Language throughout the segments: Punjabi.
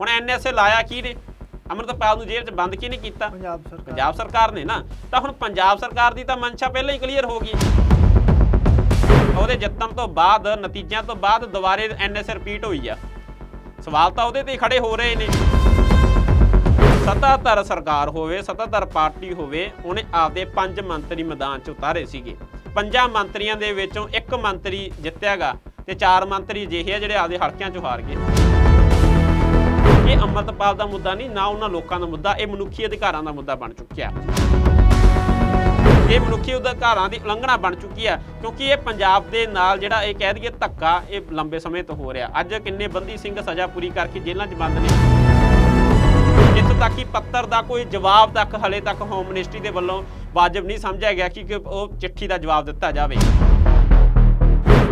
ਹੁਣ ਐਨਐਸਏ ਲਾਇਆ ਕੀ ਨੇ? ਅਮਰਤਪਾਲ ਨੂੰ ਜੇਲ੍ਹ 'ਚ ਬੰਦ ਕੀ ਨਹੀਂ ਕੀਤਾ? ਪੰਜਾਬ ਸਰਕਾਰ। ਪੰਜਾਬ ਸਰਕਾਰ ਨੇ ਨਾ ਤਾਂ ਹੁਣ ਪੰਜਾਬ ਸਰਕਾਰ ਦੀ ਤਾਂ ਮਨਸ਼ਾ ਪਹਿਲਾਂ ਹੀ ਕਲੀਅਰ ਹੋ ਗਈ। ਉਹਦੇ ਜਿੱਤਣ ਤੋਂ ਬਾਅਦ ਨਤੀਜਿਆਂ ਤੋਂ ਬਾਅਦ ਦੁਬਾਰੇ ਐਨਐਸ ਰਿਪੀਟ ਹੋਈ ਆ। ਸਵਾਲ ਤਾਂ ਉਹਦੇ ਤੇ ਹੀ ਖੜੇ ਹੋ ਰਹੇ ਨੇ। ਸੱਤਾਧਰ ਸਰਕਾਰ ਹੋਵੇ ਸੱਤਾਧਰ ਪਾਰਟੀ ਹੋਵੇ ਉਹਨੇ ਆਪਦੇ ਪੰਜ ਮੰਤਰੀ ਮੈਦਾਨ 'ਚ ਉਤਾਰੇ ਸੀਗੇ। ਪੰਜਾਂ ਮੰਤਰੀਆਂ ਦੇ ਵਿੱਚੋਂ ਇੱਕ ਮੰਤਰੀ ਜਿੱਤਿਆਗਾ ਤੇ ਚਾਰ ਮੰਤਰੀ ਅਜਿਹੇ ਆ ਜਿਹੜੇ ਆਪਦੇ ਹਲਕਿਆਂ 'ਚੋਂ ਹਾਰ ਗਏ। ਇਹ ਅੰਮ੍ਰਿਤਪਾਲ ਦਾ ਮੁੱਦਾ ਨਹੀਂ, ਨਾ ਉਹਨਾਂ ਲੋਕਾਂ ਦਾ ਮੁੱਦਾ, ਇਹ ਮਨੁੱਖੀ ਅਧਿਕਾਰਾਂ ਦਾ ਮੁੱਦਾ ਬਣ ਚੁੱਕਿਆ ਇਹ ਮਨੁੱਖੀ ਅਧਿਕਾਰਾਂ ਦੀ ਉਲੰਘਣਾ ਬਣ ਚੁੱਕੀ ਹੈ, ਕਿਉਂਕਿ ਇਹ ਪੰਜਾਬ ਦੇ ਨਾਲ ਜਿਹੜਾ ਇਹ ਕਹਿ ਦਈਏ ਧੱਕਾ, ਇਹ ਲੰਬੇ ਸਮੇਂ ਤੋਂ ਹੋ ਰਿਹਾ। ਅੱਜ ਕਿੰਨੇ ਬੰਦੀ ਸਿੰਘ ਸਜ਼ਾ ਪੂਰੀ ਕਰਕੇ ਜੇਲ੍ਹਾਂ 'ਚ ਬੰਦ ਨੇ। ਇੱਥੋਂ ਤੱਕ ਕਿ ਪੱਤਰ ਦਾ ਕੋਈ ਜਵਾਬ ਤੱਕ ਹਲੇ ਤੱਕ ਹੋਮ ਮਿਨਿਸਟਰੀ ਦੇ ਵੱਲੋਂ ਵਾਜਬ ਨਹੀਂ ਸਮਝਿਆ ਗਿਆ ਕਿ ਉਹ ਚਿੱਠੀ ਦਾ ਜਵਾਬ ਦਿੱਤਾ ਜਾਵੇ।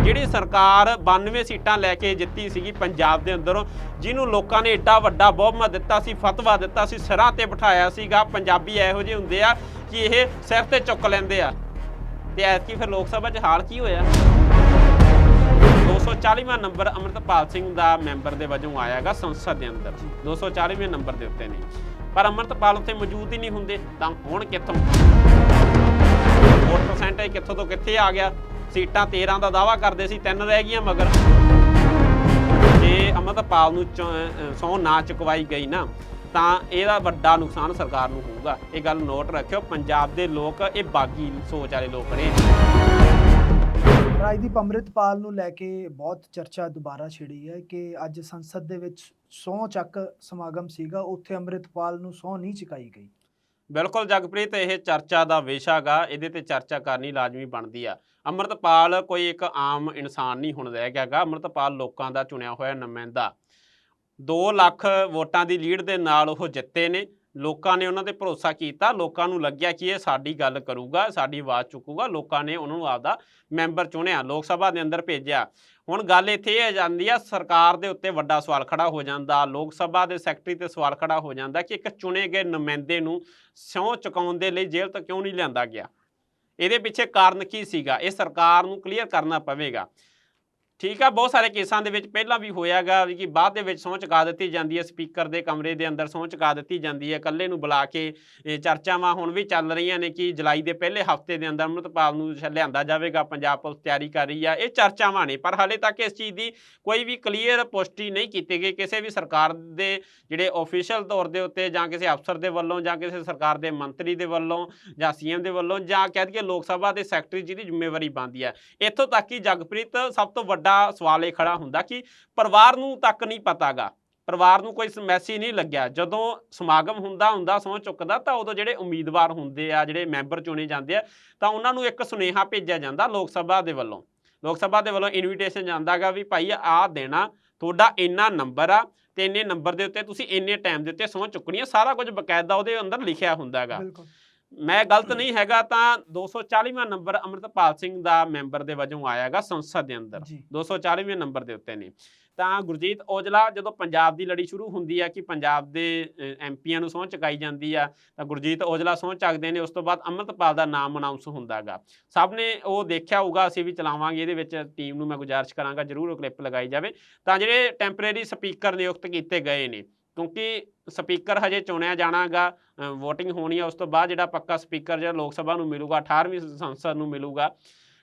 ਜਿਹੜੀ ਸਰਕਾਰ 92 ਸੀਟਾਂ ਲੈ ਕੇ ਜਿੱਤੀ ਸੀਗੀ ਪੰਜਾਬ ਦੇ ਅੰਦਰੋਂ, ਜਿਹਨੂੰ ਲੋਕਾਂ ਨੇ ਏਡਾ ਵੱਡਾ ਬਹੁਮਤ ਦਿੱਤਾ ਸੀ, ਫਤਵਾ ਦਿੱਤਾ ਸੀ, ਸਿਰਾਂ ਤੇ ਬਿਠਾਇਆ ਸੀਗਾ, ਪੰਜਾਬੀ ਇਹੋ ਜਿਹੇ ਹੁੰਦੇ ਆ ਕਿ ਇਹ ਸਿਰ ਤੇ ਚੁੱਕ ਲੈਂਦੇ ਆ। ਤੇ ਐਤਕੀ ਫਿਰ ਲੋਕ ਸਭਾ 'ਚ ਹਾਲ ਕੀ ਹੋਇਆ? 240ਵਾਂ ਨੰਬਰ ਅਮਰਤਪਾਲ ਸਿੰਘ ਦਾ ਮੈਂਬਰ ਦੇ ਵਜੋਂ ਆਇਆਗਾ ਸੰਸਦ ਦੇ ਅੰਦਰ। 240ਵੇਂ ਨੰਬਰ ਦੇ ਉੱਤੇ ਨੇ। ਪਰ ਅਮਰਤਪਾਲ ਉੱਥੇ ਮੌਜੂਦ ਹੀ ਨਹੀਂ ਹੁੰਦੇ, ਤਾਂ ਹੁਣ ਕਿੱਥੋਂ? ਵੋਟ ਪਰਸੈਂਟੇਜ ਕਿੱਥੋਂ ਤੋਂ ਕਿੱਥੇ ਆ ਗਿਆ? ਸੀਟਾਂ 13 ਦਾ ਦਾਵਾ ਕਰਦੇ ਸੀ, ਤਿੰਨ ਰਹਿ ਗਈਆਂ ਮਗਰ। ਜੇ ਅਮਰਤਪਾਲ ਨੂੰ ਸੌ ਨਾ ਚੁਕਵਾਈ ਗਈ ਨਾ, ਤਾਂ ਇਹਦਾ ਵੱਡਾ ਨੁਕਸਾਨ ਸਰਕਾਰ ਨੂੰ ਹੋਊਗਾ। ਇਹ ਗੱਲ ਨੋਟ ਰੱਖਿਓ, ਪੰਜਾਬ ਦੇ ਲੋਕ, ਇਹ ਬਾਗੀ ਸੋਚ ਵਾਲੇ ਲੋਕ ਨੇ। ਰਾਜਦੀਪ ਅੰਮ੍ਰਿਤਪਾਲ ਨੂੰ ਲੈ ਕੇ ਬਹੁਤ ਚਰਚਾ ਦੁਬਾਰਾ ਛਿੜੀ ਹੈ ਕਿ ਅੱਜ ਸੰਸਦ ਦੇ ਵਿੱਚ ਸਹੁੰ ਚੱਕ ਸਮਾਗਮ ਸੀਗਾ, ਉੱਥੇ ਅੰਮ੍ਰਿਤਪਾਲ ਨੂੰ ਸਹੁੰ ਨਹੀਂ ਚੁਕਾਈ ਗਈ। ਬਿਲਕੁਲ ਜਗਪ੍ਰੀਤ, ਇਹ ਚਰਚਾ ਦਾ ਵਿਸ਼ਾ ਗਾ, ਇਹਦੇ ਤੇ ਚਰਚਾ ਕਰਨੀ ਲਾਜ਼ਮੀ ਬਣਦੀ ਆ। ਅੰਮ੍ਰਿਤਪਾਲ ਕੋਈ ਇੱਕ ਆਮ ਇਨਸਾਨ ਨਹੀਂ ਹੁਣ ਰਹਿ ਗਿਆਗਾ ਅੰਮ੍ਰਿਤਪਾਲ ਲੋਕਾਂ ਦਾ ਚੁਣਿਆ ਹੋਇਆ ਨੁਮਾਇੰਦਾ। 2 ਲੱਖ ਵੋਟਾਂ ਦੀ ਲੀਡ ਦੇ ਨਾਲ ਉਹ ਜਿੱਤੇ ਨੇ ਲੋਕਾਂ ਨੇ ਉਹਨਾਂ ਤੇ ਭਰੋਸਾ ਕੀਤਾ, ਲੋਕਾਂ ਨੂੰ ਲੱਗਿਆ ਕਿ ਇਹ ਸਾਡੀ ਗੱਲ ਕਰੂਗਾ, ਸਾਡੀ ਆਵਾਜ਼ ਚੁੱਕੂਗਾ, ਲੋਕਾਂ ਨੇ ਉਹਨਾਂ ਨੂੰ ਆਪਦਾ ਮੈਂਬਰ ਚੁਣਿਆ, ਲੋਕ ਸਭਾ ਦੇ ਅੰਦਰ ਭੇਜਿਆ। ਹੁਣ ਗੱਲ ਇੱਥੇ ਇਹ ਆ ਜਾਂਦੀ ਆ, ਸਰਕਾਰ ਦੇ ਉੱਤੇ ਵੱਡਾ ਸਵਾਲ ਖੜਾ ਹੋ ਜਾਂਦਾ, ਲੋਕ ਸਭਾ ਦੇ ਸੈਕਟਰੀ ਤੇ ਸਵਾਲ ਖੜਾ ਹੋ ਜਾਂਦਾ ਕਿ ਇੱਕ ਚੁਣੇ ਗਏ ਨੁਮਾਇੰਦੇ ਨੂੰ ਸਿਉਂ ਚੁਕਾਉਣ ਦੇ ਲਈ ਜੇਲ੍ਹ ਤੋਂ ਕਿਉਂ ਨਹੀਂ ਲਿਆਂਦਾ ਗਿਆ? ਇਹਦੇ ਪਿੱਛੇ ਕਾਰਨ ਕੀ ਸੀਗਾ? ਇਹ ਸਰਕਾਰ ਨੂੰ ਕਲੀਅਰ ਕਰਨਾ ਪਵੇਗਾ। ਠੀਕ ਆ, ਬਹੁਤ ਸਾਰੇ ਕੇਸਾਂ ਦੇ ਵਿੱਚ ਪਹਿਲਾਂ ਵੀ ਹੋਇਆਗਾ ਕਿ ਬਾਅਦ ਦੇ ਵਿੱਚ ਸਹੁੰ ਚੁਕਾ ਦਿੱਤੀ ਜਾਂਦੀ ਹੈ, ਸਪੀਕਰ ਦੇ ਕਮਰੇ ਦੇ ਅੰਦਰ ਸਹੁੰ ਚੁਕਾ ਦਿੱਤੀ ਜਾਂਦੀ ਹੈ, ਇਕੱਲੇ ਨੂੰ ਬੁਲਾ ਕੇ ਇਹ ਚਰਚਾਵਾਂ ਹੁਣ ਵੀ ਚੱਲ ਰਹੀਆਂ ਨੇ ਕਿ ਜੁਲਾਈ ਦੇ ਪਹਿਲੇ ਹਫ਼ਤੇ ਦੇ ਅੰਦਰ ਅੰਮ੍ਰਿਤਪਾਲ ਨੂੰ ਲਿਆਂਦਾ ਜਾਵੇਗਾ, ਪੰਜਾਬ ਪੁਲਿਸ ਤਿਆਰੀ ਕਰ ਰਹੀ ਆ, ਇਹ ਚਰਚਾਵਾਂ ਨੇ, ਪਰ ਹਾਲੇ ਤੱਕ ਇਸ ਚੀਜ਼ ਦੀ ਕੋਈ ਵੀ ਕਲੀਅਰ ਪੁਸ਼ਟੀ ਨਹੀਂ ਕੀਤੀ ਗਈ, ਕਿਸੇ ਵੀ ਸਰਕਾਰ ਦੇ ਜਿਹੜੇ ਆਫੀਸ਼ੀਅਲ ਤੌਰ ਦੇ ਉੱਤੇ ਜਾਂ ਕਿਸੇ ਅਫਸਰ ਦੇ ਵੱਲੋਂ ਜਾਂ ਕਿਸੇ ਸਰਕਾਰ ਦੇ ਮੰਤਰੀ ਦੇ ਵੱਲੋਂ ਜਾਂ ਸੀਐਮ ਦੇ ਵੱਲੋਂ ਜਾਂ ਕਹਿ ਦਈਏ ਲੋਕ ਸਭਾ ਦੇ ਸੈਕਟਰੀ ਜਿਹਦੀ ਜ਼ਿੰਮੇਵਾਰੀ ਬਣਦੀ ਹੈ, ਇੱਥੋਂ ਤੱਕ ਕਿ ਜਗਪ੍ਰੀਤ ਸਭ ਤੋਂ ਵੱਡਾ ਸਵਾਲ ਇਹ ਖੜਾ ਹੁੰਦਾ ਕਿ ਪਰਿਵਾਰ ਨੂੰ ਤੱਕ ਨਹੀਂ ਪਤਾਗਾ। ਪਰਿਵਾਰ ਨੂੰ ਕੋਈ ਮੈਸੇਜ ਨਹੀਂ ਲੱਗਿਆ। ਜਦੋਂ ਸਮਾਗਮ ਹੁੰਦਾ ਹੁੰਦਾ ਸਹੁੰ ਚੁੱਕਦਾ, ਤਾਂ ਉਦੋਂ ਜਿਹੜੇ ਉਮੀਦਵਾਰ ਹੁੰਦੇ ਆ, ਜਿਹੜੇ ਮੈਂਬਰ ਚੁਣੇ ਜਾਂਦੇ ਆ, ਤਾਂ ਉਹਨਾਂ ਨੂੰ ਇੱਕ ਸੁਨੇਹਾ ਭੇਜਿਆ ਜਾਂਦਾ ਲੋਕ ਸਭਾ ਦੇ ਵੱਲੋਂ। ਲੋਕ ਸਭਾ ਦੇ ਵੱਲੋਂ ਇਨਵੀਟੇਸ਼ਨ ਜਾਂਦਾਗਾ ਵੀ ਭਾਈ ਆਹ ਦੇਣਾ, ਤੁਹਾਡਾ ਇੰਨਾ ਨੰਬਰ ਆ ਤੇ ਇੰਨੇ ਨੰਬਰ ਦੇ ਉੱਤੇ ਤੁਸੀਂ ਇੰਨੇ ਟਾਈਮ ਦੇ ਉੱਤੇ ਸਹੁੰ ਚੁੱਕਣੀ ਆ, ਸਾਰਾ ਕੁਝ ਬਕਾਇਦਾ ਉਹਦੇ ਅੰਦਰ ਲਿਖਿਆ ਹੁੰਦਾਗਾ। ਬਿਲਕੁਲ। ਮੈਂ ਗਲਤ ਨਹੀਂ ਹੈਗਾ ਤਾਂ 240ਵਾਂ ਨੰਬਰ ਅਮਰਤਪਾਲ ਸਿੰਘ ਦਾ ਮੈਂਬਰ ਦੇ ਵਜੋਂ ਆਇਆਗਾ ਸੰਸਦ ਦੇ ਅੰਦਰ। ਜੀ। 240ਵੇਂ ਨੰਬਰ ਦੇ ਉੱਤੇ ਨੇ। ਤਾਂ ਗੁਰਜੀਤ ਔਜਲਾ ਜਦੋਂ ਪੰਜਾਬ ਦੀ ਲੜੀ ਸ਼ੁਰੂ ਹੁੰਦੀ ਆ ਕਿ ਪੰਜਾਬ ਦੇ ਐਮਪੀਆਂ ਨੂੰ ਸਹੁੰ ਚੁਕਾਈ ਜਾਂਦੀ ਆ ਤਾਂ ਗੁਰਜੀਤ ਔਜਲਾ ਸਹੁੰ ਚੱਕਦੇ ਨੇ ਉਸ ਤੋਂ ਬਾਅਦ ਅੰਮ੍ਰਿਤਪਾਲ ਦਾ ਨਾਮ ਅਨਾਉਂਸ ਹੁੰਦਾਗਾ ਸਭ ਨੇ ਉਹ ਦੇਖਿਆ ਹੋਊਗਾ ਅਸੀਂ ਵੀ ਚਲਾਵਾਂਗੇ ਇਹਦੇ ਵਿੱਚ ਟੀਮ ਨੂੰ ਮੈਂ ਗੁਜ਼ਾਰਿਸ਼ ਕਰਾਂਗਾ ਜਰੂਰ ਉਹ ਕਲਿੱਪ ਲਗਾਈ ਜਾਵੇ। ਤਾਂ ਜਿਹੜੇ ਟੈਂਪਰੇਰੀ ਸਪੀਕਰ ਨਿਯੁਕਤ ਕੀਤੇ ਗਏ ਨੇ ਕਿਉਂਕਿ ਸਪੀਕਰ ਹਜੇ ਚੁਣਿਆ ਜਾਣਾਗਾ VOTING ਹੋਣੀ ਆ, ਉਸ ਤੋਂ ਬਾਅਦ ਜਿਹੜਾ ਪੱਕਾ ਸਪੀਕਰ ਜਿਹੜਾ ਲੋਕ ਸਭਾ ਨੂੰ ਮਿਲੂਗਾ 18ਵੀਂ ਸੰਸਦ ਨੂੰ ਮਿਲੂਗਾ।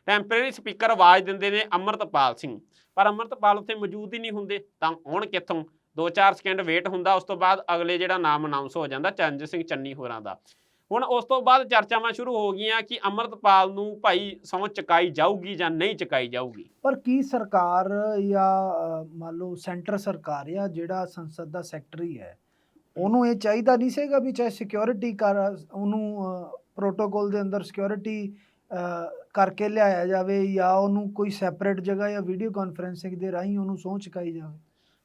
ਟੈਂਪਰੇਰੀ ਸਪੀਕਰ ਆਵਾਜ਼ ਦਿੰਦੇ ਨੇ ਅਮਰਤਪਾਲ ਸਿੰਘ। ਪਰ ਅਮਰਤਪਾਲ ਉੱਥੇ ਮੌਜੂਦ ਹੀ ਨਹੀਂ ਹੁੰਦੇ, ਤਾਂ ਹੁਣ ਕਿੱਥੋਂ? 2-4 ਸਕਿੰਟ ਵੇਟ ਹੁੰਦਾ, ਉਸ ਤੋਂ ਬਾਅਦ ਅਗਲੇ ਜਿਹੜਾ ਨਾਮ ਅਨਾਉਂਸ ਹੋ ਜਾਂਦਾ, ਚਰਨਜੀਤ ਸਿੰਘ ਚੰਨੀ ਹੋਰਾਂ ਦਾ। ਹੁਣ ਉਸ ਤੋਂ ਬਾਅਦ ਚਰਚਾਵਾਂ ਸ਼ੁਰੂ ਹੋ ਗਈਆਂ ਕਿ ਅਮਰਤਪਾਲ ਨੂੰ ਭਾਈ ਸਹੁੰ ਚੁਕਾਈ ਜਾਊਗੀ ਜਾਂ ਨਹੀਂ ਚੁਕਾਈ ਜਾਊਗੀ। ਪਰ ਕੀ ਸਰਕਾਰ ਜਾਂ ਮੰਨ ਲਓ ਸੈਂਟਰ ਸਰਕਾਰ ਜਾਂ ਜਿਹੜਾ ਸੰਸਦ ਦਾ ਸੈਕਟਰੀ ਹੈ ਉਹਨੂੰ ਇਹ ਚਾਹੀਦਾ ਨਹੀਂ ਸੀਗਾ ਵੀ ਚਾਹੇ ਸਿਕਿਉਰਿਟੀ ਕਰ ਉਹਨੂੰ ਪ੍ਰੋਟੋਕਾਲ ਦੇ ਅੰਦਰ ਸਿਕਿਉਰਿਟੀ ਕਰਕੇ ਲਿਆਇਆ ਜਾਵੇ ਜਾਂ ਉਹਨੂੰ ਕੋਈ ਸੈਪਰੇਟ ਜਗ੍ਹਾ ਜਾਂ ਵੀਡੀਓ ਕਾਨਫਰੈਂਸਿੰਗ ਦੇ ਰਾਹੀਂ ਉਹਨੂੰ ਸਹੁੰ ਚੁਕਾਈ ਜਾਵੇ?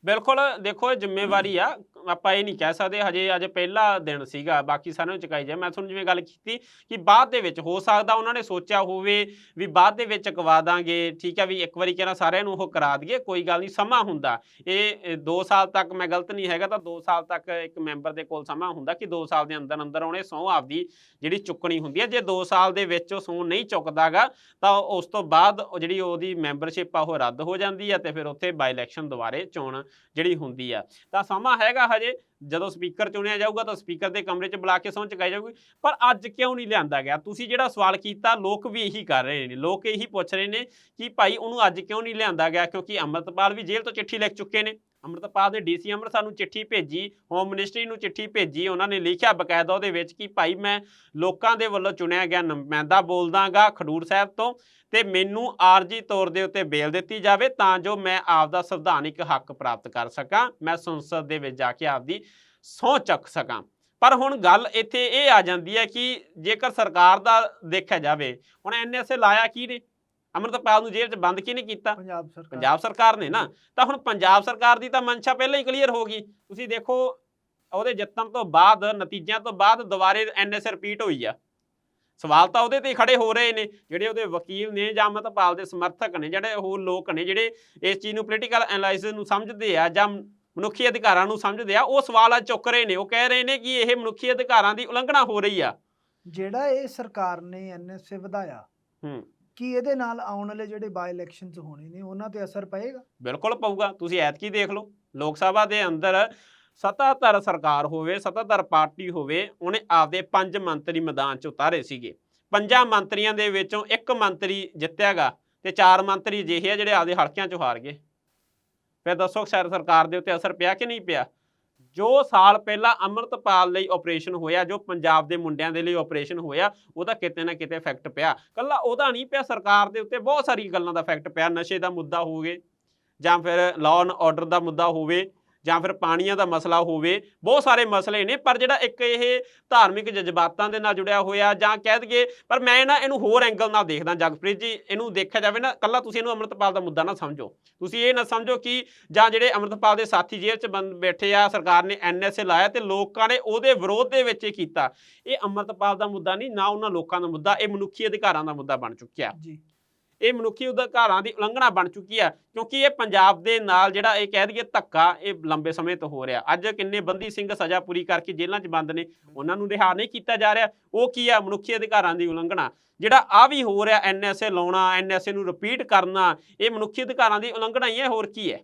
ਬਿਲਕੁਲ ਦੇਖੋ ਇਹ ਜ਼ਿੰਮੇਵਾਰੀ ਆ ਆਪਾਂ ਇਹ ਨਹੀਂ ਕਹਿ ਸਕਦੇ, ਹਜੇ, ਅੱਜ ਪਹਿਲਾ ਦਿਨ ਸੀਗਾ, ਬਾਕੀ ਸਾਰਿਆਂ ਨੂੰ ਚੁਕਾਈ ਜਾਏ। ਮੈਂ ਤੁਹਾਨੂੰ ਜਿਵੇਂ ਗੱਲ ਕੀਤੀ ਕਿ ਬਾਅਦ ਦੇ ਵਿੱਚ ਹੋ ਸਕਦਾ ਉਹਨਾਂ ਨੇ ਸੋਚਿਆ ਹੋਵੇ ਵੀ ਬਾਅਦ ਦੇ ਵਿੱਚ ਕਵਾ ਦਾਂਗੇ, ਠੀਕ ਹੈ ਵੀ ਇੱਕ ਵਾਰੀ ਕਹਿੰਦਾ ਸਾਰਿਆਂ ਨੂੰ ਉਹ ਕਰਾ ਦਈਏ, ਕੋਈ ਗੱਲ ਨਹੀਂ, ਸਮਾਂ ਹੁੰਦਾ। ਇਹ 2 ਸਾਲ ਤੱਕ ਮੈਂ ਗਲਤ ਨਹੀਂ ਹੈਗਾ, ਤਾਂ 2 ਸਾਲ ਤੱਕ ਇੱਕ ਮੈਂਬਰ ਦੇ ਕੋਲ ਸਮਾਂ ਹੁੰਦਾ ਕਿ 2 ਸਾਲ ਦੇ ਅੰਦਰ ਅੰਦਰ ਉਹਨੇ ਸਹੁੰ ਆਪਦੀ ਜਿਹੜੀ ਚੁੱਕਣੀ ਹੁੰਦੀ ਹੈ। ਜੇ 2 ਸਾਲ ਦੇ ਵਿੱਚ ਉਹ ਸਹੁੰ ਨਹੀਂ ਚੁੱਕਦਾਗਾ, ਤਾਂ ਉਸ ਤੋਂ ਬਾਅਦ ਉਹ ਜਿਹੜੀ ਉਹਦੀ ਮੈਂਬਰਸ਼ਿਪ ਆ, ਉਹ ਰੱਦ ਹੋ ਜਾਂਦੀ ਹੈ ਤੇ ਫਿਰ ਉੱਥੇ ਬਾਈ ਇਲੈਕਸ਼ਨ ਦੁਬਾਰੇ ਚੋਣ ਜਿਹੜੀ ਹੁੰਦੀ ਆ। ਤਾਂ ਸਮਾਂ ਹੈਗਾ ਹਜੇ ਜਦੋਂ ਸਪੀਕਰ ਚੁਣਿਆ ਜਾਊਗਾ ਤਾਂ ਸਪੀਕਰ ਦੇ ਕਮਰੇ 'ਚ ਬੁਲਾ ਕੇ ਸਹੁੰ ਚੁਕਾਈ ਜਾਊਗੀ। ਪਰ ਅੱਜ ਕਿਉਂ ਨਹੀਂ ਲਿਆਂਦਾ ਗਿਆ? ਤੁਸੀਂ ਜਿਹੜਾ ਸਵਾਲ ਕੀਤਾ, ਲੋਕ ਵੀ ਇਹੀ ਕਰ ਰਹੇ ਨੇ। ਲੋਕ ਇਹੀ ਪੁੱਛ ਰਹੇ ਨੇ ਕਿ ਭਾਈ ਉਹਨੂੰ ਅੱਜ ਕਿਉਂ ਨਹੀਂ ਲਿਆਂਦਾ ਗਿਆ? ਕਿਉਂਕਿ ਅੰਮ੍ਰਿਤਪਾਲ ਵੀ ਜੇਲ੍ਹ ਤੋਂ ਚਿੱਠੀ ਲਿਖ ਚੁੱਕੇ ਨੇ। ਅੰਮ੍ਰਿਤਪਾਲ ਦੇ ਡੀਸੀ ਅੰਮ੍ਰਿਤਸਰ ਨੂੰ ਚਿੱਠੀ ਭੇਜੀ ਹੋਮ ਮਿਨਿਸਟਰੀ ਨੂੰ ਚਿੱਠੀ ਭੇਜੀ, ਉਹਨਾਂ ਨੇ ਲਿਖਿਆ ਬਕਾਇਦਾ ਉਹਦੇ ਵਿੱਚ ਕਿ ਭਾਈ ਮੈਂ ਲੋਕਾਂ ਦੇ ਵੱਲੋਂ ਚੁਣਿਆ ਗਿਆ ਨੁਮਾਇੰਦਾ ਬੋਲਦਾਗਾ ਖਡੂਰ ਸਾਹਿਬ ਤੋਂ ਤੇ ਮੈਨੂੰ ਆਰਜੀ ਤੌਰ ਦੇ ਉੱਤੇ ਬੇਲ ਦਿੱਤੀ ਜਾਵੇ ਤਾਂ ਜੋ ਮੈਂ ਆਪਦਾ ਸੰਵਿਧਾਨਿਕ ਹੱਕ ਪ੍ਰਾਪਤ ਕਰ ਸਕਾਂ, ਮੈਂ ਸੰਸਦ ਦੇ ਵਿੱਚ ਜਾ ਕੇ ਆਪਦੀ ਸਹੁੰ ਚੱਕ ਸਕਾਂ। ਪਰ ਹੁਣ ਗੱਲ ਇੱਥੇ ਇਹ ਆ ਜਾਂਦੀ ਹੈ ਕਿ ਜੇਕਰ ਸਰਕਾਰ ਦਾ ਦੇਖਿਆ ਜਾਵੇ, ਹੁਣ ਐਨਐਸਏ ਲਾਇਆ ਕੀ ਨੇ? ਅੰਮ੍ਰਿਤਪਾਲ ਨੂੰ ਜੇਲ੍ਹ 'ਚ ਬੰਦ ਕੀ ਨਹੀਂ ਕੀਤਾ? ਪੰਜਾਬ ਸਰਕਾਰ। ਪੰਜਾਬ ਸਰਕਾਰ ਨੇ ਨਾ। ਤਾਂ ਹੁਣ ਪੰਜਾਬ ਸਰਕਾਰ ਦੀ ਤਾਂ ਮਨਸ਼ਾ ਪਹਿਲਾਂ ਹੀ ਕਲੀਅਰ ਹੋ ਗਈ। ਤੁਸੀਂ ਦੇਖੋ ਉਹਦੇ ਜਿੱਤਣ ਤੋਂ ਬਾਅਦ ਨਤੀਜਿਆਂ ਤੋਂ ਬਾਅਦ ਦੁਬਾਰੇ ਐਨਐਸ ਰਿਪੀਟ ਹੋਈ ਆ। ਸਵਾਲ ਤਾਂ ਉਹਦੇ ਤੇ ਹੀ ਖੜੇ ਹੋ ਰਹੇ ਨੇ। ਜਿਹੜੇ ਉਹਦੇ ਵਕੀਲ ਨੇ ਜਾਂ ਅੰਮ੍ਰਿਤਪਾਲ ਦੇ ਸਮਰਥਕ ਨੇ ਜਿਹੜੇ ਹੋਰ ਲੋਕ ਨੇ ਜਿਹੜੇ ਇਸ ਚੀਜ਼ ਨੂੰ ਪੋਲੀਟੀਕਲ ਐਨਾਲਿਸਿਸ ਨੂੰ ਸਮਝਦੇ ਆ ਜਾਂ ਮਨੁੱਖੀ ਅਧਿਕਾਰਾਂ ਨੂੰ ਸਮਝਦੇ ਆ ਉਹ ਸਵਾਲ ਆ ਚੁੱਕ ਰਹੇ ਨੇ। ਉਹ ਕਹਿ ਰਹੇ ਨੇ ਕਿ ਇਹ ਮਨੁੱਖੀ ਅਧਿਕਾਰਾਂ ਦੀ ਉਲੰਘਣਾ ਹੋ ਰਹੀ ਆ। ਜਿਹੜਾ ਇਹ ਸਰਕਾਰ ਨੇ ਐਨਐਸਏ ਵਧਾਇਆ ਹੂੰ। ਕੀ ਇਹਦੇ ਨਾਲ ਆਉਣ ਵਾਲੇ ਜਿਹੜੇ ਬਾਈ ਇਲੈਕਸ਼ਨਸ ਹੋਣੇ ਨੇ, ਉਹਨਾਂ ਤੇ ਅਸਰ ਪਏਗਾ? ਬਿਲਕੁਲ ਪਊਗਾ। ਤੁਸੀਂ ਐਤਕੀ ਦੇਖ ਲਓ, ਲੋਕ ਸਭਾ ਦੇ ਅੰਦਰ ਸੱਤਾਧਰ ਸਰਕਾਰ ਹੋਵੇ ਸੱਤਾਧਰ ਪਾਰਟੀ ਹੋਵੇ, ਉਹਨੇ ਆਪਦੇ ਪੰਜ ਮੰਤਰੀ ਮੈਦਾਨ 'ਚ ਉਤਾਰੇ ਸੀਗੇ। ਪੰਜਾਂ ਮੰਤਰੀਆਂ ਦੇ ਵਿੱਚੋਂ ਇੱਕ ਮੰਤਰੀ ਜਿੱਤਿਆਗਾ ਤੇ ਚਾਰ ਮੰਤਰੀ ਅਜਿਹੇ ਆ ਜਿਹੜੇ ਆਪਦੇ ਹਲਕਿਆਂ 'ਚੋਂ ਹਾਰ ਗਏ। ਫਿਰ ਦੱਸੋ ਸਰਕਾਰ ਦੇ ਉੱਤੇ ਅਸਰ ਪਿਆ ਕਿ ਨਹੀਂ ਪਿਆ? ਜੋ ਸਾਲ ਪਹਿਲਾਂ ਅੰਮ੍ਰਿਤਪਾਲ ਲਈ ਆਪਰੇਸ਼ਨ ਹੋਇਆ, ਜੋ ਪੰਜਾਬ ਦੇ ਮੁੰਡਿਆਂ ਦੇ ਲਈ ਆਪਰੇਸ਼ਨ ਹੋਇਆ, ਉਹਦਾ ਕਿਤੇ ਨਾ ਕਿਤੇ ਇਫੈਕਟ ਪਿਆ। ਕੱਲਾ ਉਹਦਾ ਨਹੀਂ ਪਿਆ, ਸਰਕਾਰ ਦੇ ਉੱਤੇ ਬਹੁਤ ਸਾਰੀ ਗੱਲਾਂ ਦਾ ਇਫੈਕਟ ਪਿਆ। ਨਸ਼ੇ ਦਾ ਮੁੱਦਾ ਹੋਵੇ ਜਾਂ ਫਿਰ ਲਾਅ ਐਂਡ ਆਰਡਰ ਦਾ ਮੁੱਦਾ ਹੋਵੇ ਜਾਂ ਫਿਰ ਪਾਣੀਆਂ ਦਾ ਮਸਲਾ ਹੋਵੇ, ਬਹੁਤ ਸਾਰੇ ਮਸਲੇ ਨੇ, ਪਰ ਜਿਹੜਾ ਇੱਕ ਇਹ ਧਾਰਮਿਕ ਜਜ਼ਬਾਤਾਂ ਦੇ ਨਾਲ ਜੁੜਿਆ ਹੋਇਆ ਜਾਂ ਕਹਿ ਦਈਏ, ਪਰ ਮੈਂ ਨਾ ਇਹਨੂੰ ਹੋਰ ਐਂਗਲ ਨਾਲ ਦੇਖਦਾ, ਜਗਪ੍ਰੀਤ ਜੀ, ਇਹਨੂੰ ਦੇਖਿਆ ਜਾਵੇ ਨਾ ਕੱਲਾ ਤੁਸੀਂ ਇਹਨੂੰ ਅੰਮ੍ਰਿਤਪਾਲ ਦਾ ਮੁੱਦਾ ਨਾ ਸਮਝੋ। ਤੁਸੀਂ ਇਹ ਨਾ ਸਮਝੋ ਕਿ ਜਾਂ ਜਿਹੜੇ ਅੰਮ੍ਰਿਤਪਾਲ ਦੇ ਸਾਥੀ ਜੇਲ੍ਹ 'ਚ ਬੰਦ ਬੈਠੇ ਆ, ਸਰਕਾਰ ਨੇ ਐਨਐਸਏ ਲਾਇਆ ਤੇ ਲੋਕਾਂ ਨੇ ਉਹਦੇ ਵਿਰੋਧ ਦੇ ਵਿੱਚ ਇਹ ਕੀਤਾ। ਇਹ ਅੰਮ੍ਰਿਤਪਾਲ ਦਾ ਮੁੱਦਾ ਨਹੀਂ, ਨਾ ਉਹਨਾਂ ਲੋਕਾਂ ਦਾ ਮੁੱਦਾ, ਇਹ ਮਨੁੱਖੀ ਅਧਿਕਾਰਾਂ ਦਾ ਮੁੱਦਾ ਬਣ ਚੁੱਕਿਆ। ਜੀ। ਇਹ ਮਨੁੱਖੀ ਅਧਿਕਾਰਾਂ ਦੀ ਉਲੰਘਣਾ ਬਣ ਚੁੱਕੀ ਹੈ, ਕਿਉਂਕਿ ਇਹ ਪੰਜਾਬ ਦੇ ਨਾਲ ਜਿਹੜਾ ਇਹ ਕਹਿ ਦਈਏ ਧੱਕਾ, ਇਹ ਲੰਬੇ ਸਮੇਂ ਤੋਂ ਹੋ ਰਿਹਾ। ਅੱਜ ਕਿੰਨੇ ਬੰਦੀ ਸਿੰਘ ਸਜ਼ਾ ਪੂਰੀ ਕਰਕੇ ਜੇਲ੍ਹਾਂ 'ਚ ਬੰਦ ਨੇ, ਉਹਨਾਂ ਨੂੰ ਰਿਹਾ ਨਹੀਂ ਕੀਤਾ ਜਾ ਰਿਹਾ। ਉਹ ਕੀ ਹੈ ਮਨੁੱਖੀ ਅਧਿਕਾਰਾਂ ਦੀ ਉਲੰਘਣਾ। ਜਿਹੜਾ ਆ ਵੀ ਹੋ ਰਿਹਾ ਐਨਐਸਏ ਲਾਉਣਾ ਐਨਐਸਏ ਨੂੰ ਰਿਪੀਟ ਕਰਨਾ, ਇਹ ਮਨੁੱਖੀ ਅਧਿਕਾਰਾਂ ਦੀ ਉਲੰਘਣਾ ਹੀ ਹੈ, ਹੋਰ ਕੀ ਹੈ?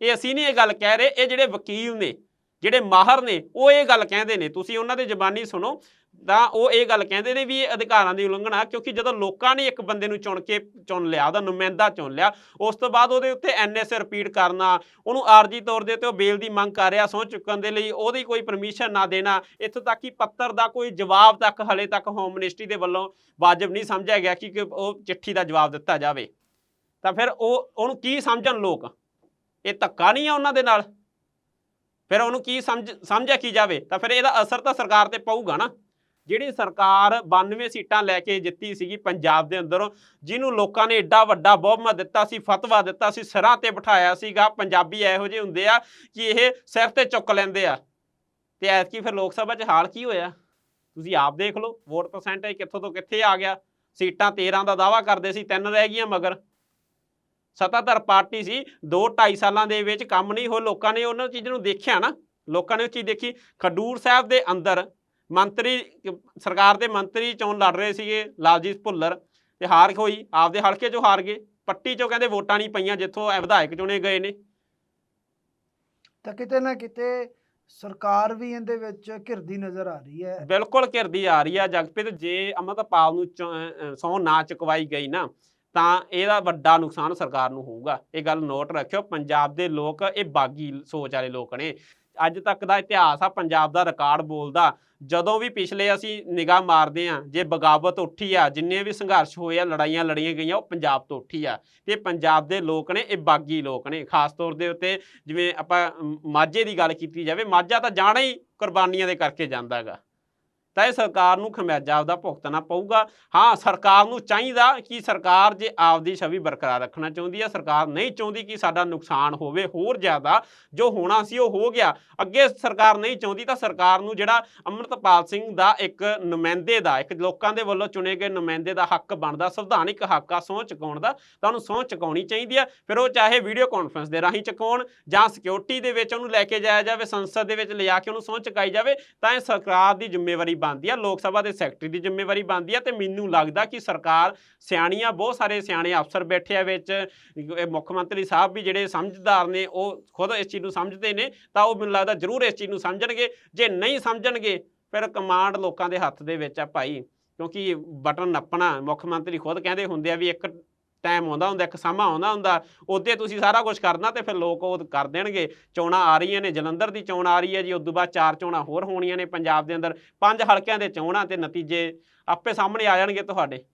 ਇਹ ਅਸੀਂ ਨਹੀਂ ਇਹ ਗੱਲ ਕਹਿ ਰਹੇ, ਇਹ ਜਿਹੜੇ ਵਕੀਲ ਨੇ, ਜਿਹੜੇ ਮਾਹਰ ਨੇ, ਉਹ ਇਹ ਗੱਲ ਕਹਿੰਦੇ ਨੇ। ਤੁਸੀਂ ਉਹਨਾਂ ਦੀ ਜ਼ਬਾਨੀ ਸੁਣੋ। ਤਾਂ ਉਹ ਇਹ ਗੱਲ ਕਹਿੰਦੇ ਨੇ ਵੀ ਇਹ ਅਧਿਕਾਰਾਂ ਦੀ ਉਲੰਘਣਾ, ਕਿਉਂਕਿ ਜਦੋਂ ਲੋਕਾਂ ਨੇ ਇੱਕ ਬੰਦੇ ਨੂੰ ਚੁਣ ਕੇ ਚੁਣ ਲਿਆ, ਉਹਦਾ ਨੁਮਾਇੰਦਾ ਚੁਣ ਲਿਆ, ਉਸ ਤੋਂ ਬਾਅਦ ਉਹਦੇ ਉੱਤੇ ਐਨਐਸਏ ਰਿਪੀਟ ਕਰਨਾ, ਉਹਨੂੰ ਆਰਜੀ ਤੌਰ ਦੇ ਤੇ ਉਹ ਬੇਲ ਦੀ ਮੰਗ ਕਰ ਰਿਹਾ ਸਹੁੰ ਚੁੱਕਣ ਦੇ ਲਈ, ਉਹਦੀ ਕੋਈ ਪਰਮਿਸ਼ਨ ਨਾ ਦੇਣਾ, ਇੱਥੋਂ ਤੱਕ ਕਿ ਪੱਤਰ ਦਾ ਕੋਈ ਜਵਾਬ ਤੱਕ ਹਲੇ ਤੱਕ ਹੋਮ ਮਿਨਿਸਟਰੀ ਦੇ ਵੱਲੋਂ ਵਾਜਬ ਨਹੀਂ ਸਮਝਿਆ ਗਿਆ ਕਿ ਕਿ ਉਹ ਚਿੱਠੀ ਦਾ ਜਵਾਬ ਦਿੱਤਾ ਜਾਵੇ। ਤਾਂ ਫਿਰ ਉਹ, ਉਹਨੂੰ ਕੀ ਸਮਝਣ ਲੋਕ? ਇਹ ਧੱਕਾ ਨਹੀਂ ਆ ਉਹਨਾਂ ਦੇ ਨਾਲ? ਫਿਰ ਉਹਨੂੰ ਕੀ ਸਮਝ, ਸਮਝਿਆ ਕੀ ਜਾਵੇ? ਤਾਂ ਫਿਰ ਇਹਦਾ ਅਸਰ ਤਾਂ ਸਰਕਾਰ ਤੇ ਪਊਗਾ ਨਾ। ਜਿਹੜੀ ਸਰਕਾਰ 92 ਸੀਟਾਂ ਲੈ ਕੇ ਜਿੱਤੀ ਸੀਗੀ ਪੰਜਾਬ ਦੇ ਅੰਦਰੋਂ, ਜਿਹਨੂੰ ਲੋਕਾਂ ਨੇ ਏਡਾ ਵੱਡਾ ਬਹੁਮਤ ਦਿੱਤਾ ਸੀ, ਫਤਵਾ ਦਿੱਤਾ ਸੀ, ਸਿਰਾਂ ਤੇ ਬਿਠਾਇਆ ਸੀਗਾ, ਪੰਜਾਬੀ ਇਹੋ ਜਿਹੇ ਹੁੰਦੇ ਆ ਕਿ ਇਹ ਸਿਰ ਤੇ ਚੁੱਕ ਲੈਂਦੇ ਆ। ਤੇ ਐਤਕੀ ਫਿਰ ਲੋਕ ਸਭਾ 'ਚ ਹਾਲ ਕੀ ਹੋਇਆ? ਤੁਸੀਂ ਆਪ ਦੇਖ ਲਓ, ਵੋਟ ਪਰਸੈਂਟੇਜ ਕਿੱਥੋਂ ਤੋਂ ਕਿੱਥੇ ਆ ਗਿਆ? ਸੀਟਾਂ 13 ਦਾ ਦਾਵਾ ਕਰਦੇ ਸੀ, ਤਿੰਨ ਰਹਿ ਗਈਆਂ ਮਗਰ। ਸੱਤਾਧਰ ਪਾਰਟੀ ਸੀ 2 2.5 ਸਾਲਾਂ ਦੇ ਵਿੱਚ ਕੰਮ ਨਹੀਂ ਹੋ ਲੋਕਾਂ ਨੇ ਉਹਨਾਂ ਚੀਜ਼ਾਂ ਨੂੰ ਦੇਖਿਆ ਨਾ, ਲੋਕਾਂ ਨੇ ਉਹ ਚੀਜ਼ ਦੇਖੀ, ਖਡੂਰ ਸਾਹਿਬ ਦੇ ਅੰਦਰ ਮੰਤਰੀ ਸਰਕਾਰ ਦੇ ਮੰਤਰੀ ਚੋਣ ਲੜ ਰਹੇ ਸੀਗੇ ਲਾਲਜੀਤ ਭੁੱਲਰ ਤੇ ਹਾਰ ਹੋਈ ਆਪਦੇ ਹਲਕੇ 'ਚੋਂ ਹਾਰ ਗਏ ਪੱਟੀ 'ਚੋਂ ਕਹਿੰਦੇ ਵੋਟਾਂ ਨਹੀਂ ਪਈਆਂ ਜਿੱਥੋਂ ਵਿਧਾਇਕ ਚੁਣੇ ਗਏ ਨੇ। ਤਾਂ ਕਿਤੇ ਨਾ ਕਿਤੇ ਸਰਕਾਰ ਵੀ ਇਹਦੇ ਵਿੱਚ ਘਿਰਦੀ ਨਜ਼ਰ ਆ ਰਹੀ ਹੈ। ਬਿਲਕੁਲ ਘਿਰਦੀ ਆ ਰਹੀ ਆ ਜਗਪ੍ਰੀਤ ਜੇ ਅੰਮ੍ਰਿਤਪਾਲ ਨੂੰ ਸੌ ਨਾ ਚੁਕਵਾਈ ਗਈ ਨਾ ਤਾਂ ਇਹਦਾ ਵੱਡਾ ਨੁਕਸਾਨ ਸਰਕਾਰ ਨੂੰ ਹੋਊਗਾ। ਇਹ ਗੱਲ ਨੋਟ ਰੱਖਿਓ ਪੰਜਾਬ ਦੇ ਲੋਕ ਇਹ ਬਾਗੀ ਸੋਚ ਵਾਲੇ ਲੋਕ ਨੇ। ਅੱਜ ਤੱਕ ਦਾ ਇਤਿਹਾਸ ਆ, ਪੰਜਾਬ ਦਾ ਰਿਕਾਰਡ ਬੋਲਦਾ, ਜਦੋਂ ਵੀ ਪਿਛਲੇ ਅਸੀਂ ਨਿਗਾਹ ਮਾਰਦੇ ਆ ਜੇ ਬਗਾਵਤ ਉੱਠੀ ਆ, ਜਿੰਨੇ ਵੀ ਸੰਘਰਸ਼ ਹੋਏ ਆ, ਲੜਾਈਆਂ ਲੜੀਆਂ ਗਈਆਂ, ਉਹ ਪੰਜਾਬ ਤੋਂ ਉੱਠੀ ਆ। ਤੇ ਪੰਜਾਬ ਦੇ ਲੋਕ ਨੇ, ਇਹ ਬਾਗੀ ਲੋਕ ਨੇ, ਖਾਸ ਤੌਰ ਦੇ ਉੱਤੇ ਜਿਵੇਂ ਆਪਾਂ ਮਾਝੇ ਦੀ ਗੱਲ ਕੀਤੀ ਜਾਵੇ, ਮਾਝਾ ਤਾਂ ਜਾਣਾ ਹੀ ਕੁਰਬਾਨੀਆਂ ਦੇ ਕਰਕੇ ਜਾਂਦਾ ਹੈਗਾ। ਤਾਂ ਇਹ ਸਰਕਾਰ ਨੂੰ ਖਮਿਆਜਾ ਆਪਦਾ ਭੁਗਤਣਾ ਪਊਗਾ। ਹਾਂ, ਸਰਕਾਰ ਨੂੰ ਚਾਹੀਦਾ ਕਿ ਸਰਕਾਰ ਜੇ ਆਪਦੀ ਛਵੀ ਬਰਕਰਾਰ ਰੱਖਣਾ ਚਾਹੁੰਦੀ ਹੈ ਸਰਕਾਰ ਨਹੀਂ ਚਾਹੁੰਦੀ ਕਿ ਸਾਡਾ ਨੁਕਸਾਨ ਹੋਵੇ ਹੋਰ ਜ਼ਿਆਦਾ। ਜੋ ਹੋਣਾ ਸੀ ਉਹ ਹੋ ਗਿਆ। ਅੱਗੇ ਸਰਕਾਰ ਨਹੀਂ ਚਾਹੁੰਦੀ ਤਾਂ ਸਰਕਾਰ ਨੂੰ ਜਿਹੜਾ ਅੰਮ੍ਰਿਤਪਾਲ ਸਿੰਘ ਦਾ ਇੱਕ ਨੁਮਾਇੰਦੇ ਦਾ, ਇੱਕ ਲੋਕਾਂ ਦੇ ਵੱਲੋਂ ਚੁਣੇ ਗਏ ਨੁਮਾਇੰਦੇ ਦਾ ਹੱਕ ਬਣਦਾ, ਸੰਵਿਧਾਨਿਕ ਹੱਕ ਆ ਸਹੁੰ ਚੁਕਾਉਣ ਦਾ, ਤਾਂ ਉਹਨੂੰ ਸਹੁੰ ਚੁਕਾਉਣੀ ਚਾਹੀਦੀ ਆ। ਫਿਰ ਉਹ ਚਾਹੇ ਵੀਡੀਓ ਕਾਨਫਰੰਸ ਦੇ ਰਾਹੀਂ ਚੁਕਾਉਣ ਜਾਂ ਸਿਕਿਉਰਿਟੀ ਦੇ ਵਿੱਚ ਉਹਨੂੰ ਲੈ ਕੇ ਜਾਇਆ ਜਾਵੇ, ਸੰਸਦ ਦੇ ਵਿੱਚ ਲਿਆ ਕੇ ਉਹਨੂੰ ਸਹੁੰ ਚੁਕਾਈ ਜਾਵੇ, ਤਾਂ ਇਹ ਸਰਕਾਰ ਦੀ ਜ਼ਿੰਮੇਵਾਰੀ ਬਣਦੀ ਆ, ਲੋਕ ਸਭਾ ਦੇ ਸੈਕਟਰੀ ਦੀ ਜ਼ਿੰਮੇਵਾਰੀ ਬਣਦੀ ਆ ਤੇ ਮੈਨੂੰ ਲੱਗਦਾ ਕਿ ਸਰਕਾਰ ਸਿਆਣੀਆਂ, ਬਹੁਤ ਸਾਰੇ ਸਿਆਣੇ ਅਫਸਰ ਬੈਠੇ ਆ ਵਿੱਚ। ਮੁੱਖ ਮੰਤਰੀ ਸਾਹਿਬ ਵੀ ਜਿਹੜੇ ਸਮਝਦਾਰ ਨੇ, ਉਹ ਖੁਦ ਇਸ ਚੀਜ਼ ਨੂੰ ਸਮਝਦੇ ਨੇ, ਤਾਂ ਉਹ ਮੈਨੂੰ ਲੱਗਦਾ ਜ਼ਰੂਰ ਇਸ ਚੀਜ਼ ਨੂੰ ਸਮਝਣਗੇ। ਜੇ ਨਹੀਂ ਸਮਝਣਗੇ, ਫਿਰ ਕਮਾਂਡ ਲੋਕਾਂ ਦੇ ਹੱਥ ਦੇ ਵਿੱਚ ਆ ਭਾਈ, ਕਿਉਂਕਿ ਬਟਨ ਨੱਪਣਾ, ਮੁੱਖ ਮੰਤਰੀ ਖੁਦ ਕਹਿੰਦੇ ਹੁੰਦੇ ਆ ਵੀ ਇੱਕ ਟਾਈਮ ਆਉਂਦਾ ਹੁੰਦਾ, ਇੱਕ ਸਮਾਂ ਆਉਂਦਾ ਹੁੰਦਾ ਉਹਦੇ ਤੁਸੀਂ ਸਾਰਾ ਕੁਝ ਕਰਨਾ ਤੇ ਫਿਰ ਲੋਕ ਉਹ ਕਰ ਦੇਣਗੇ। ਚੋਣਾਂ ਆ ਰਹੀਆਂ ਨੇ, ਜਲੰਧਰ ਦੀ ਚੋਣ ਆ ਰਹੀ ਹੈ ਜੀ, ਉਸ ਤੋਂ ਬਾਅਦ ਚਾਰ ਚੋਣਾਂ ਹੋਰ ਹੋਣੀਆਂ ਨੇ ਪੰਜਾਬ ਦੇ ਅੰਦਰ, ਪੰਜ ਹਲਕਿਆਂ ਦੇ ਚੋਣਾਂ ਤੇ ਨਤੀਜੇ ਆਪੇ ਸਾਹਮਣੇ ਆ ਜਾਣਗੇ ਤੁਹਾਡੇ।